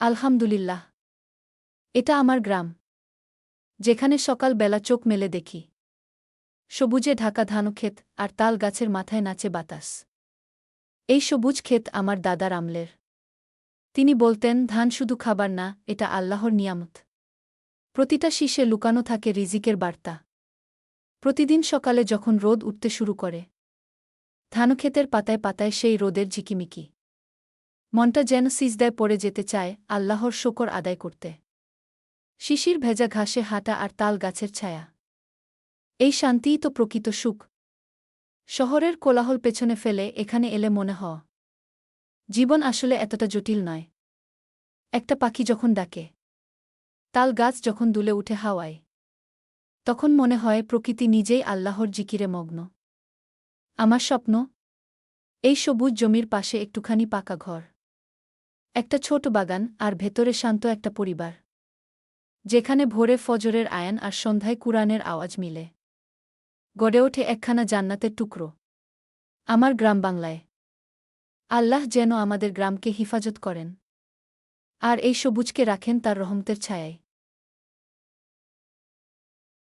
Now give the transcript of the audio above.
আলহামদুলিল্লাহ। এটা আমার গ্রাম। যেখানে সকাল বেলা চোখ মেলে দেখি। সবুজে ঢাকা ধানক্ষেত আর তাল গাছের মাথায় নাচে বাতাস। এই সবুজ ক্ষেত আমার দাদার আমলের। তিনি বলতেন, ধান শুধু খাবার না, এটা আল্লাহর নিয়ামত। প্রতিটা শীষে লুকানো থাকে রিজিকের বার্তা। প্রতিদিন সকালে যখন রোদ উঠতে শুরু করে ধানক্ষেতের পাতায় পাতায় সেই রোদের ঝিকিমিকি। মনটা যেন সিজদায় পড়ে যেতে চায় আল্লাহর শকর আদায় করতে। শিশির ভেজা ঘাসে হাঁটা আর তাল গাছের ছায়া। এই শান্তিই তো প্রকৃত সুখ। শহরের কোলাহল পেছনে ফেলে এখানে এলে মনে হ। জীবন আসলে এতটা জটিল নয়। একটা পাখি যখন ডাকে, তাল গাছ যখন দুলে উঠে হাওয়ায়, তখন মনে হয় প্রকৃতি নিজেই আল্লাহর জিকিরে মগ্ন। আমার স্বপ্ন, এই সবুজ জমির পাশে একটুখানি পাকা ঘর। একটা ছোট বাগান আর ভেতরে শান্ত একটা পরিবার। যেখানে ভোরে ফজরের আয়ান আর সন্ধ্যায় কুরআনের আওয়াজ মিলে। গড়ে ওঠে একখানা জান্নাতের টুকরো। আমার গ্রাম বাংলায়। আল্লাহ যেন আমাদের গ্রামকে হিফাজত করেন। আর এই সবুজকে রাখেন তার রহমতের ছায়ায়।